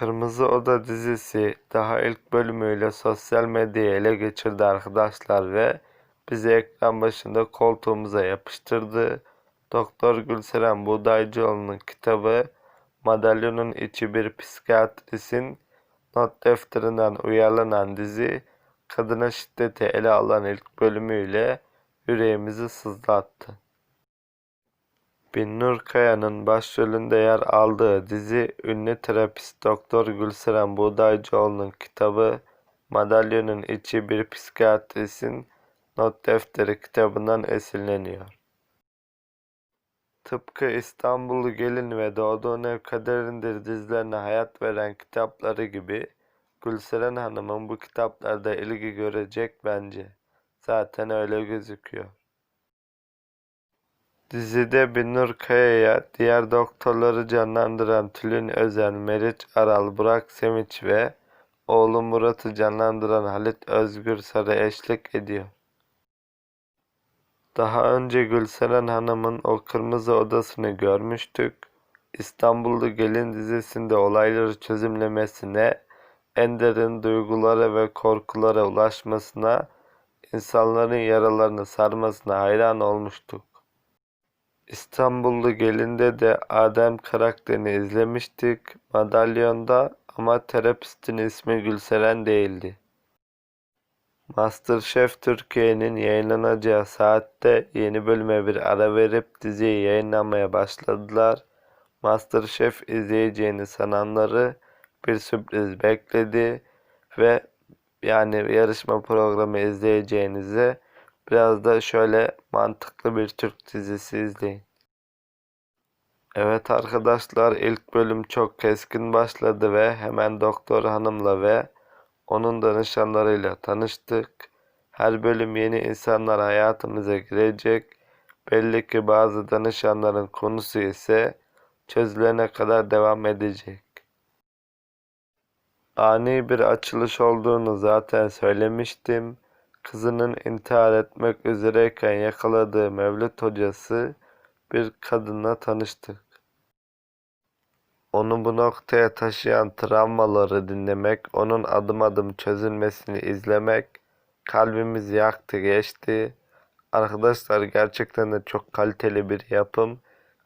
Kırmızı Oda dizisi daha ilk bölümüyle sosyal medyayı ele geçirdi arkadaşlar ve bizi ekran başında koltuğumuza yapıştırdı. Doktor Gülseren Buğdaycıoğlu'nun kitabı Madalyonun İçi Bir Psikiyatristin not defterinden uyarlanan dizi kadına şiddeti ele alan ilk bölümüyle yüreğimizi sızlattı. Binnur Kaya'nın başrolünde yer aldığı dizi ünlü terapist Doktor Gülseren Buğdaycıoğlu'nun kitabı Madalyonun İçi Bir Psikiyatristin Not Defteri kitabından esinleniyor. Tıpkı İstanbullu Gelin ve Doğduğun Ev Kaderindir dizilerine hayat veren kitapları gibi Gülseren Hanım'ın bu kitaplarda ilgi görecek bence. Zaten öyle gözüküyor. Dizide Binnur Kaya'ya diğer doktorları canlandıran Tülin Özen, Meriç Aral, Burak Sevinç ve oğlu Murat'ı canlandıran Halit Özgür Sarı eşlik ediyor. Daha önce Gülseren Hanım'ın o kırmızı odasını görmüştük. İstanbullu Gelin dizisinde olayları çözümlemesine, en derin duygulara ve korkulara ulaşmasına, insanların yaralarını sarmasına hayran olmuştuk. İstanbullu Gelin'de de Adem karakterini izlemiştik Madalyon'da ama terapistin ismi Gülseren değildi. MasterChef Türkiye'nin yayınlanacağı saatte yeni bölüme bir ara verip diziyi yayınlamaya başladılar. MasterChef izleyeceğini sananları bir sürpriz bekledi ve yani yarışma programı izleyeceğinize biraz da şöyle mantıklı bir Türk dizisi izleyin. Evet arkadaşlar ilk bölüm çok keskin başladı ve hemen doktor hanımla ve onun danışanlarıyla tanıştık. Her bölüm yeni insanlar hayatımıza girecek. Belli ki bazı danışanların konusu ise çözülene kadar devam edecek. Ani bir açılış olduğunu zaten söylemiştim. Kızının intihar etmek üzereyken yakaladığı Mevlüt hocası bir kadınla tanıştık. Onu bu noktaya taşıyan travmaları dinlemek, onun adım adım çözülmesini izlemek kalbimizi yaktı geçti. Arkadaşlar gerçekten de çok kaliteli bir yapım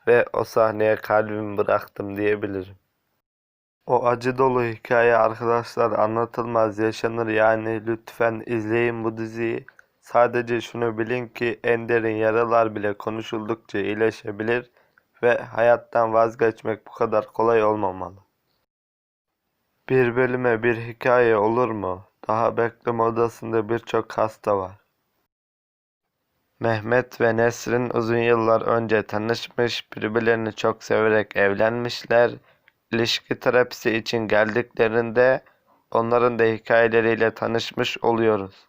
ve o sahneye kalbimi bıraktım diyebilirim. O acı dolu hikaye arkadaşlar anlatılmaz yaşanır yani lütfen izleyin bu diziyi. Sadece şunu bilin ki en derin yaralar bile konuşuldukça iyileşebilir ve hayattan vazgeçmek bu kadar kolay olmamalı. Bir bölüme bir hikaye olur mu? Daha bekleme odasında birçok hasta var. Mehmet ve Nesrin uzun yıllar önce tanışmış, birbirlerini çok severek evlenmişler. İlişki terapisi için geldiklerinde onların da hikayeleriyle tanışmış oluyoruz.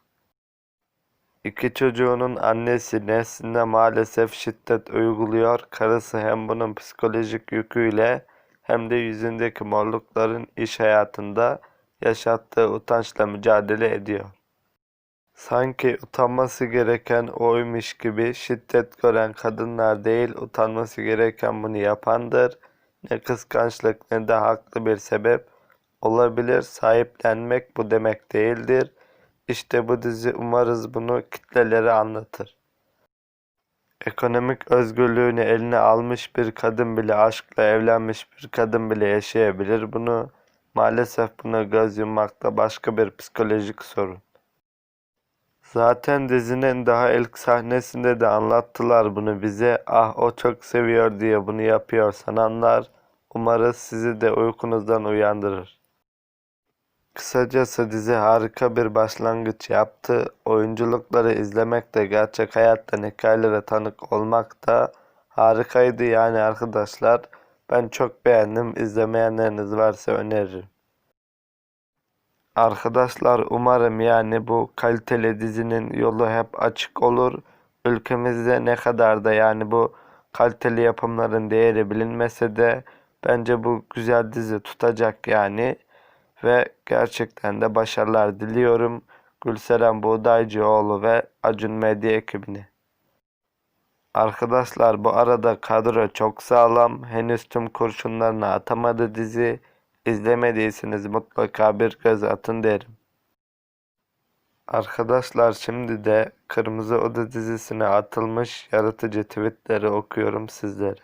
İki çocuğunun annesi Nesrin'e maalesef şiddet uyguluyor. Karısı hem bunun psikolojik yüküyle hem de yüzündeki morlukların iş hayatında yaşattığı utançla mücadele ediyor. Sanki utanması gereken oymuş gibi şiddet gören kadınlar değil utanması gereken bunu yapandır. Ne kıskançlık ne de haklı bir sebep olabilir. Sahiplenmek bu demek değildir. İşte bu dizi umarız bunu kitlelere anlatır. Ekonomik özgürlüğünü eline almış bir kadın bile aşkla evlenmiş bir kadın bile yaşayabilir bunu. Maalesef buna göz yummakta başka bir psikolojik sorun. Zaten dizinin daha ilk sahnesinde de anlattılar bunu bize. Ah o çok seviyor diye bunu yapıyor sananlar. Umarız sizi de uykunuzdan uyandırır. Kısacası dizi harika bir başlangıç yaptı. Oyunculukları izlemek de gerçek hayattan hikayelere tanık olmak da harikaydı yani arkadaşlar. Ben çok beğendim. İzlemeyenleriniz varsa öneririm. Arkadaşlar umarım yani bu kaliteli dizinin yolu hep açık olur. Ülkemizde ne kadar da yani bu kaliteli yapımların değeri bilinmese de bence bu güzel dizi tutacak yani ve gerçekten de başarılar diliyorum Gülseren Buğdaycıoğlu ve Acun Medya ekibine. Arkadaşlar bu arada kadro çok sağlam. Henüz tüm kurşunlarını atamadı dizi. İzlemediyseniz mutlaka bir göz atın derim. Arkadaşlar şimdi de Kırmızı Oda dizisine atılmış yaratıcı tweetleri okuyorum sizlere.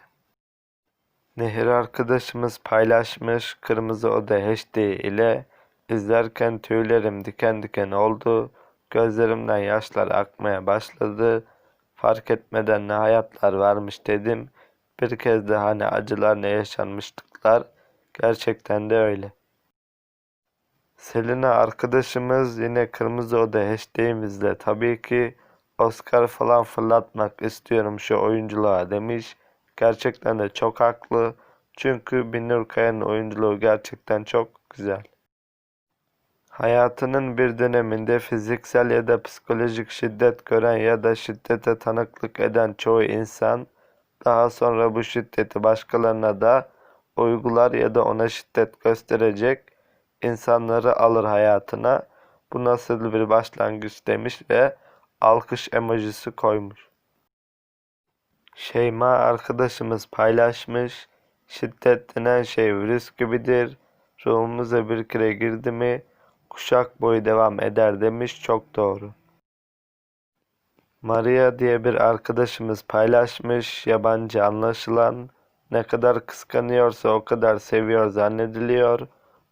Nehir arkadaşımız paylaşmış Kırmızı Oda HD ile izlerken tüylerim diken diken oldu. Gözlerimden yaşlar akmaya başladı. Fark etmeden ne hayatlar varmış dedim. Bir kez de hani acılar ne yaşanmışlıklar. Gerçekten de öyle. Selena arkadaşımız yine Kırmızı Oda hashtag'imizle tabii ki Oscar falan fırlatmak istiyorum şu oyunculuğa demiş. Gerçekten de çok haklı. Çünkü Binur Kaya'nın oyunculuğu gerçekten çok güzel. Hayatının bir döneminde fiziksel ya da psikolojik şiddet gören ya da şiddete tanıklık eden çoğu insan daha sonra bu şiddeti başkalarına da uygular ya da ona şiddet gösterecek insanları alır hayatına. Bu nasıl bir başlangıç demiş ve alkış emojisi koymuş. Şeyma arkadaşımız paylaşmış. Şiddet denen şey virüs gibidir. Ruhumuza bir kere girdi mi kuşak boyu devam eder demiş. Çok doğru. Maria diye bir arkadaşımız paylaşmış. Yabancı anlaşılan ne kadar kıskanıyorsa o kadar seviyor zannediliyor.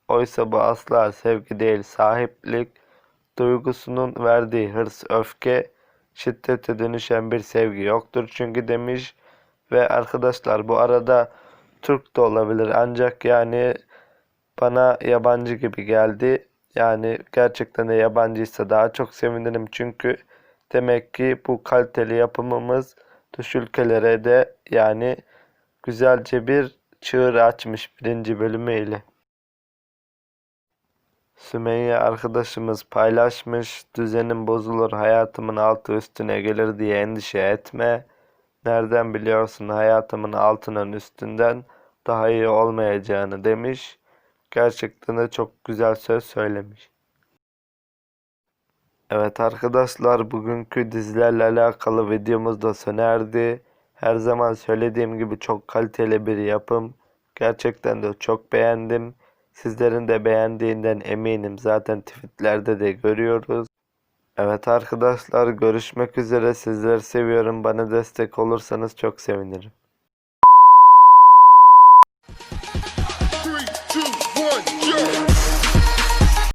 Oysa bu asla sevgi değil sahiplik. Duygusunun verdiği hırs, öfke, şiddete dönüşen bir sevgi yoktur çünkü demiş. Ve arkadaşlar bu arada Türk de olabilir ancak yani bana yabancı gibi geldi. Yani gerçekten de yabancıysa daha çok sevinirim çünkü demek ki bu kaliteli yapımımız dış ülkelere de yani güzelce bir çığır açmış birinci bölümüyle. Sümeyye arkadaşımız paylaşmış. Düzenim bozulur, hayatımın altı üstüne gelir diye endişe etme. Nereden biliyorsun hayatımın altının üstünden daha iyi olmayacağını demiş. Gerçekten de çok güzel söz söylemiş. Evet arkadaşlar bugünkü dizilerle alakalı videomuz da sona erdi. Her zaman söylediğim gibi çok kaliteli bir yapım. Gerçekten de çok beğendim. Sizlerin de beğendiğinden eminim. Zaten tweetlerde de görüyoruz. Evet arkadaşlar görüşmek üzere. Sizleri seviyorum. Bana destek olursanız çok sevinirim.